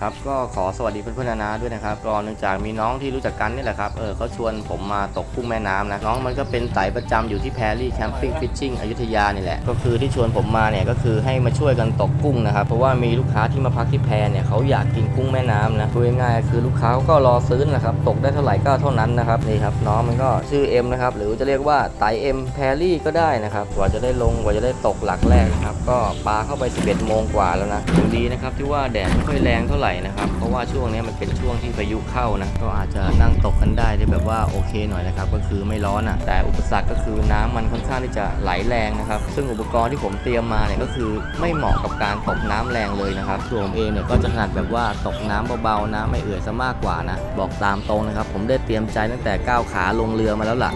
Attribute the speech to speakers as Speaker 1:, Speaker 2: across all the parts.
Speaker 1: ครับก็ขอสวัสดีเพื่อนๆนานาด้วยนะครับก็เนื่องจากมีน้องที่รู้จักกันนี่แหละครับเออเขาชวนผมมาตกกุ้งแม่น้ำนะน้องมันก็เป็นไตประจำอยู่ที่แพรี่แคมปิ้งฟิชชิ่งอยุธยานี่แหละก็คือที่ชวนผมมาเนี่ยก็คือให้มาช่วยกันตกกุ้งนะครับเพราะว่ามีลูกค้าที่มาพักที่แพรเนี่ยเขาอยากกินกุ้งแม่น้ำนะพูดง่ายๆคือลูกค้าเขาก็รอซื้อนะครับตกได้เท่าไหร่ก็เท่านั้นนะครับนี่ครับน้องมันก็ชื่อเอ็มนะครับหรือจะเรียกว่าไตเอ็มแพรี่ก็ได้นะครับกว่าจะได้ลงกว่าจะได้ตกหลักแรกนะครับก็ปลาเข้าไป 11โมงกว่าแล้วนะดีนะครับที่ว่าแดดไม่ค่อยแรงเท่าไหร่นะครับ เพราะว่าช่วงนี้มันเป็นช่วงที่พายุเข้านะ ก็อาจจะนั่งตกกันได้ได้แบบว่าโอเคหน่อยนะครับ ก็คือไม่ร้อนอะ แต่อุปสรรคก็คือน้ำมันค่อนข้างที่จะไหลแรงนะครับ ซึ่งอุปกรณ์ที่ผมเตรียมมาเนี่ยก็คือไม่เหมาะกับการตกน้ำแรงเลยนะครับตัวผมเองเนี่ยก็จะถนัดแบบว่าตกน้ำเบาๆน้ำไม่เอื่อยซะมากกว่านะ บอกตามตรงนะครับ ผมได้เตรียมใจตั้งแต่ก้าวขาลงเรือมาแล้วล่ะ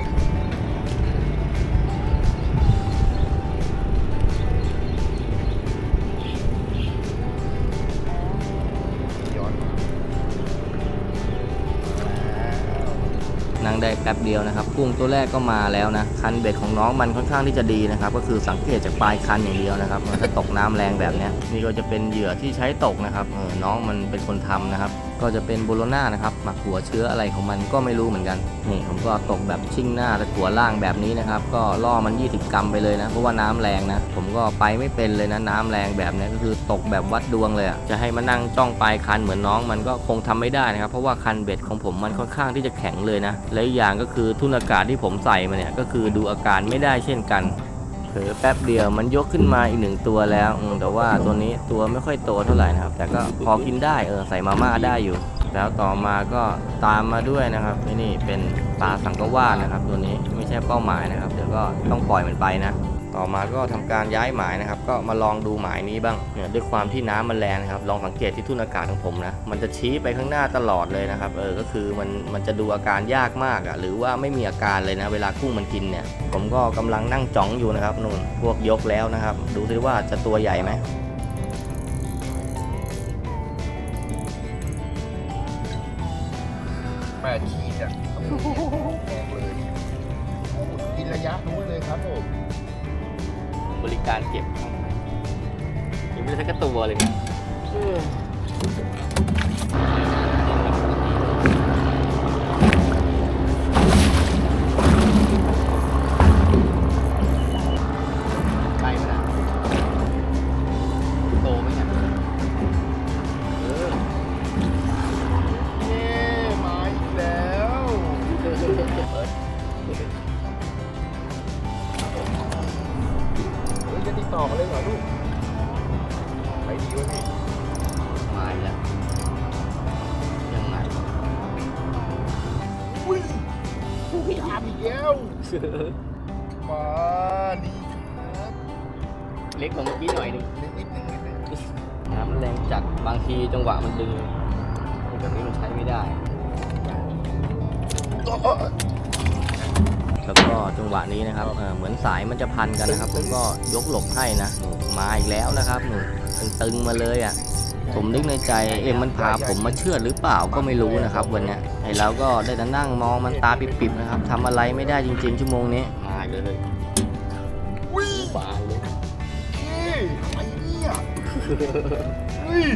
Speaker 1: ได้แป๊บเดียวนะครับ กุ้งตัวแรกก็มาแล้วนะ คันเบ็ดของน้องมันค่อนข้างที่จะดีนะครับ ก็คือสังเกตจากปลายคันอย่างเดียวนะครับถ้าตกน้ำแรงแบบนี้นี่ก็จะเป็นเหยื่อที่ใช้ตกนะครับเออน้องมันเป็นคนทำนะครับ ก็จะเป็นโบโลน่านะครับหมักหัวเชื้ออะไรของมันก็ไม่รู้เหมือนกันนี่ผมก็ตกแบบชิ่งหน้าและหัวล่างแบบนี้นะครับ ก็ล่อมัน 20 กรัมไปเลยนะ เพราะว่าน้ำแรงนะ ผมก็ไปไม่เป็นเลยนะน้ำแรงแบบนี้ก็คือตกแบบวัดดวงเลยอะจะให้มานั่งจ้องปลายคันเหมือนน้องมันก็คงทำไม่ได้นะครับ เพราะว่าคันเบ็ดของผมมันค่อนข้างที่จะแข็งเลยนะและอีกอย่างก็คือทุนอากาศที่ผมใส่มาเนี่ยก็คือดูอาการไม่ได้เช่นกัน เผลอแป๊บเดียวมันยกขึ้นมาอีกหนึ่งตัวแล้วแต่ว่าตัวนี้ตัวไม่ค่อยโตเท่าไหร่นะครับ แต่ก็พอกินได้เออใส่มาม่าได้อยู่ แล้วต่อมาก็ตามมาด้วยนะครับนี่เป็นปลาสังกวาดนะครับ ตัวนี้ไม่ใช่เป้าหมายนะครับเดี๋ยวก็ต้องปล่อยมันไปนะ ต่อมาก็ทำการย้ายหมายนะครับ ก็มาลองดูหมายนี้บ้างเนี่ยด้วยความที่น้ำมันแรงนะครับ ลองสังเกตที่ทุ่นอากาศของผมนะมันจะชี้ไปข้างหน้าตลอดเลยนะครับเออก็คือมันมันจะดูอาการยากมากอะ่ะหรือว่าไม่มีอาการเลยนะ เวลากุ้งมันกินเนี่ย ผมก็กำลังนั่งจ้องอยู่นะครับนู่นพวกยกแล้วนะครับ ดูซิว่าจะตัวใหญ่ไหม
Speaker 2: แปดขีดอะบอกเลยกินระยะนู้นเลยครับผม
Speaker 1: บริการเก็บยังไม่ได้สักตัวเลยนะ
Speaker 2: มาดีครับ
Speaker 1: เล็กกว่าเมื่อกี้หน่อยหนึง
Speaker 2: นิดนิดนึงนิดนึง
Speaker 1: น้ำมันแรงจัดบางทีจังหวะมันดึงแบบนี้มันใช้ไม่ได้
Speaker 2: โอ้โห
Speaker 1: แล้วก็จังหวะนี้นะครับเอ่อเหมือนสายมันจะพันกันนะครับ ผมก็ยกหลบให้นะหนูมาอีกแล้วนะครับหนูตึงๆมาเลยอะ ผมนึกในใจเอ็มมันพาผมมาเชื่อดหรือเปล่าก็ไม่รู้นะครับวันเนี้ยไอ้เราก็ได้แต่นั่งมองมันตาปิบๆนะครับทำอะไรไม่ได้จริง ๆ ชั่วโมงนี้มาอีกเลย
Speaker 2: อุ้ย
Speaker 1: บานเลย
Speaker 2: นี่อะไรเนี่ยเฮ้ย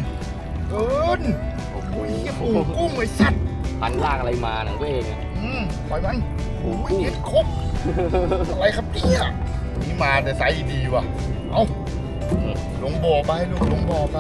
Speaker 2: เอิน
Speaker 1: โอ้โห
Speaker 2: แกปูกุ้งไอ้สัตว์
Speaker 1: พันลากอะไรมาหนังตัวเองอะ
Speaker 2: อืมปล่อยมัน
Speaker 1: โอ้
Speaker 2: โอ้
Speaker 1: โห
Speaker 2: ยเย็ดครบอะไรครับเนี่ยนี่มาแต่ไซส์ดีว่ะ เอา ลงบ่อไปลูกลงบ่อไป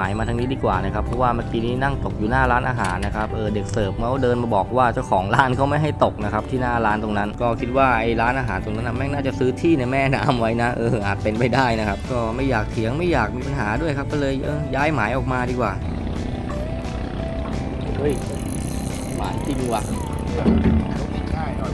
Speaker 1: นี้ดีกว่านะครับเพราะว่าเมื่อกี้นี้นั่งตกอยู่หน้าร้านอาหารนะครับเออเด็กเสิร์ฟเขาเดินมาบอกว่าเจ้าของร้านเขาไม่ให้ตกนะครับที่หน้าร้านตรงนั้น ก็คิดว่าไอ้ร้านอาหารตรงนั้นนะแม่งน่าจะซื้อที่ในแม่น้ำไว้นะเอออาจเป็นไปได้นะครับก็ไม่อยากเถียงไม่อยากมีปัญหาด้วยครับก็เลยเออย้ายหมายออกมาดีกว่าเฮ้ยหมายจริงว่ะ
Speaker 2: ง่ายหน่อย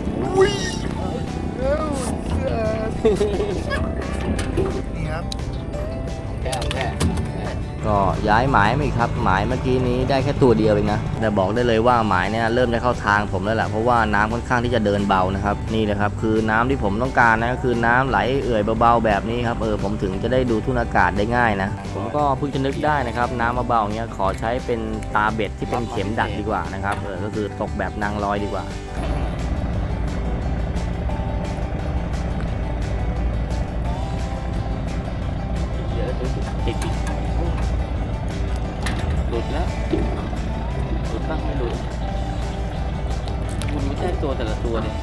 Speaker 1: ก็ย้ายหมายมาอีกครับ หมายเมื่อกี้นี้ได้แค่ตัวเดียวเองนะแต่บอกได้เลยว่าหมายเนี่ยเริ่มได้เข้าทางผมแล้วแหละเพราะว่าน้ำค่อนข้างที่จะเดินเบานะครับนี่นะครับคือน้ำที่ผมต้องการนะก็คือน้ำไหลเอื่อยเบาๆแบบนี้ครับเออผมถึงจะได้ดูทุ่นอากาศได้ง่ายนะผมก็เพิ่งจะนึกได้นะครับน้ำเบาๆเนี้ยขอใช้เป็นตาเบ็ดที่เป็นเข็มดักดีกว่านะครับเออก็คือตกแบบนางลอยดีกว่าเดี๋ยวติดติด ลุดแล้วหลุดบ้างไม่หลุดคุณไม่ใช่ตัวแต่ละตัวเนี่ย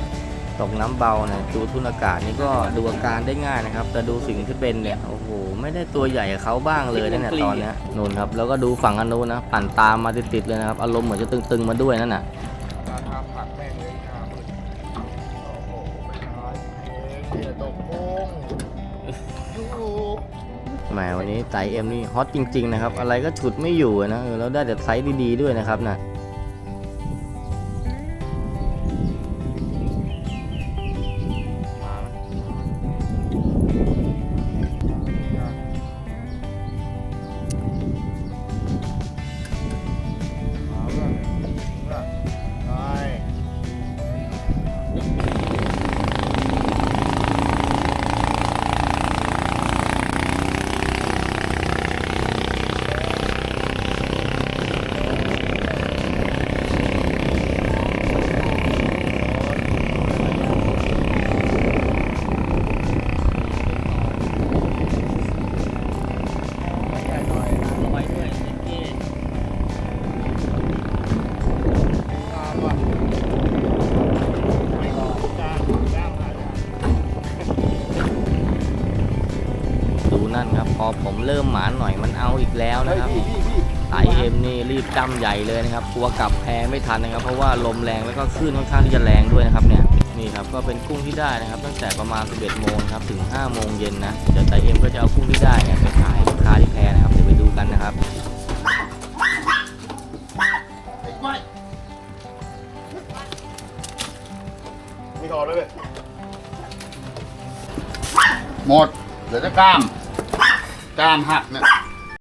Speaker 1: ตกน้ำเบาเนี่ยดูทุนอากาศนี่ก็ดูอาการได้ง่ายนะครับ แต่ดูสิ่งที่เป็นเนี่ยโอ้โหไม่ได้ตัวใหญ่กับเขาบ้างเลยนะเนี่ยตอนเนี้ยนู่นครับแล้วก็ดูฝั่งอนนุนนะ ปั่นตามมาติดๆเลยนะครับอารมณ์เหมือนจะตึงๆมาด้วยนั่นน่ะ
Speaker 2: แหม
Speaker 1: วันนี้ไตเอ็มนี่ฮอตจริง ๆ นะครับ อะไรก็ฉุดไม่อยู่นะเออแล้วได้แต่ไซส์ดีๆด้วยนะครับนะ
Speaker 2: เริ่
Speaker 1: มหมานหน่อยมันเอาอีกแล้วนะครับไอเอ็มนี่รีบจำใหญ่เลยนะครับกลัวกลับแพไม่ทันนะครับ เพราะว่าลมแรงแล้วก็คลื่นค่อนข้างที่จะแรงด้วยนะครับเนี่ยนี่ครับก็เป็นกุ้งที่ได้นะครับ ตั้งแต่ประมาณ 11โมงครับถึง 5 โมงเย็นนะเดี๋ยวไอเอ็มก็จะเอากุ้งที่ได้เนี่ยไปขายลูกค้าที่แพนะครับเดี๋ยวไปดูกันนะครับ
Speaker 2: ม่ไม่ถอดเลยเว้ยหมดเหลือแต่กล้าม ก้ารหักเนี่ย